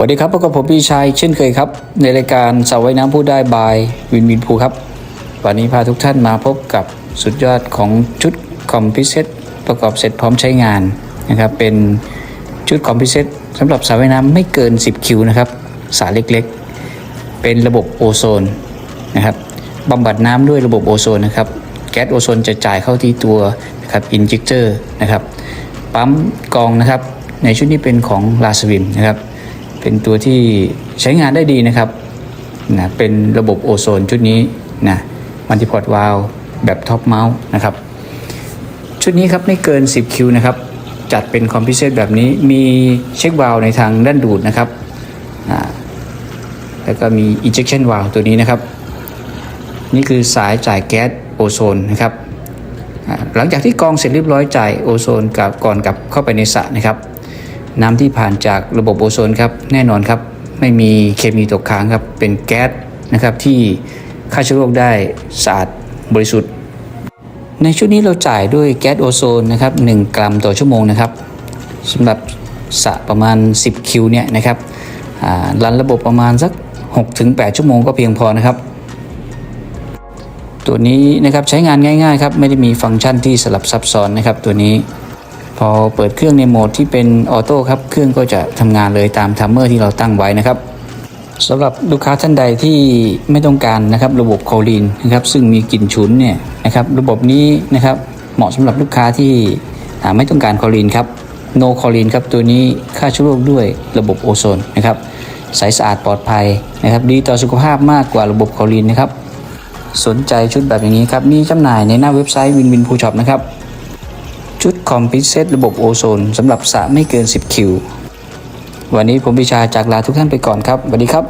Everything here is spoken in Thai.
วัสดีครับพบกับผมพี่ชายเช่นเคยครับ ในรายการสาวว่ายน้ำผู้ได้บายวินวินภูครับ วันนี้พาทุกท่านมาพบกับสุดยอดของชุดคอมพิเซตประกอบเสร็จพร้อมใช้งานนะครับ เป็นชุดคอมพิเซตสำหรับสาวว่ายน้ำไม่เกิน 10 คิวนะครับสาเล็กๆ เป็นระบบโอโซนนะครับบำบัดน้ำด้วยระบบโอโซนนะครับ แก๊สโอโซนจะจ่ายเข้าที่ตัวนะครับอินจิเตอร์นะครับปั๊มกองนะครับ ในชุดนี้เป็นของลาสวิมนะครับ เป็นตัวที่ใช้งานได้ดีนะครับนะเป็นระบบโอโซนชุดนี้นะมัลติพอร์ตวาลแบบท็อปเมาส์นะครับ ชุดนี้ครับไม่เกิน 10 คิวนะครับ จัดเป็นคอมพิเซตแบบนี้มีเช็ควาลในทางด้านดูดนะครับอ่าแล้วก็มี injection valve ตัวนี้นะครับ นี่คือสายจ่ายแก๊สโอโซนนะครับหลังจากที่กองเสร็จเรียบร้อยจ่ายโอโซนกับก่อนกลับเข้าไปในสระนะครับ น้ำที่ผ่านจากระบบโอโซนครับแน่นอนครับไม่มีเคมีตกค้างครับเป็นแก๊สนะครับที่ฆ่าเชื้อโรคได้สะอาดบริสุทธิ์ ในชุดนี้เราจ่ายด้วยแก๊สโอโซนนะครับ1กรัมต่อชั่วโมงนะครับสำหรับสระประมาณ 10 คิวเนี่ยนะครับรันระบบประมาณสัก 6-8 ชั่วโมงก็เพียงพอนะครับ ตัวนี้นะครับใช้งานง่ายๆครับไม่ได้มีฟังก์ชันที่สลับซับซ้อนนะครับตัวนี้ พอเปิดเครื่องในโหมดที่เป็นออโต้ครับเครื่องก็จะทำงานเลยตามทัมเมอร์ที่เราตั้งไว้นะครับสำหรับลูกค้าท่านใดที่ไม่ต้องการนะครับระบบโคลีนนะครับซึ่งมีกลิ่นฉุนเนี่ยนะครับระบบนี้นะครับเหมาะสำหรับลูกค้าที่ไม่ต้องการโคลีนครับโนโคลีนครับตัวนี้ฆ่าเชื้อโรคด้วยระบบโอโซนนะครับใสสะอาดปลอดภัยนะครับดีต่อสุขภาพมากกว่าระบบโคลีนนะครับสนใจชุดแบบอย่างนี้ครับมีจำหน่ายในหน้าเว็บไซต์วินวินพูช็อปนะครับ ชุดคอมพิเซตระบบโอโซนสำหรับสระไม่เกิน 10 คิว วันนี้ผมพิชาจากลาทุกท่านไปก่อนครับสวัสดีครับ